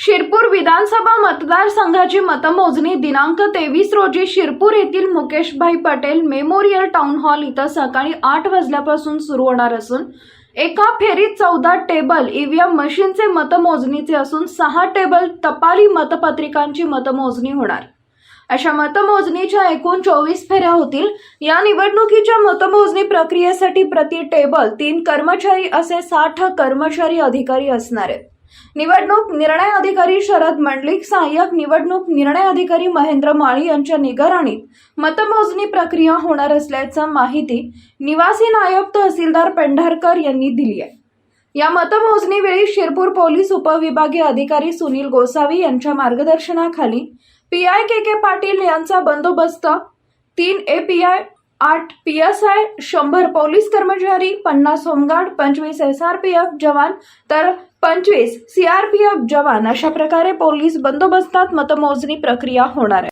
शिरपूर विधानसभा मतदारसंघाची मतमोजणी दिनांक तेवीस रोजी शिरपूर येथील Mukeshbhai Patel memorial town hall इथं सकाळी आठ वाजल्यापासून सुरू होणार असून एका फेरीत चौदा टेबल ईव्हीएम मशीनचे मतमोजणीचे असून सहा टेबल टपाली मतपत्रिकांची मतमोजणी होणार. अशा मतमोजणीच्या एकूण चोवीस फेऱ्या होतील. या निवडणुकीच्या मतमोजणी प्रक्रियेसाठी प्रति टेबल तीन कर्मचारी असे साठ कर्मचारी अधिकारी असणार आहेत. निवडणूक निर्णय अधिकारी शरद मंडलिक सहाय्यक निवडणूक निर्णय अधिकारी महेंद्र माळी यांच्या निगराणीत मतमोजणी प्रक्रिया होणार असल्याचं माहिती निवासी नायब तहसीलदार पेंढारकर यांनी दिली आहे. या मतमोजणीवेळी शिरपूर पोलीस उपविभागीय अधिकारी सुनील गोसावी यांच्या मार्गदर्शनाखाली P I K K Patil यांचा बंदोबस्त तीन ए पी आय आठ पी एस आय शंभर पोलीस कर्मचारी पन्नास होमगार्ड पंचवीस एस आर पी एफ जवान तर पंचवीस सी आर पी एफ जवान. अशा प्रकारे पोलीस बंदोबस्तात मतमोजणी प्रक्रिया होणार आहे.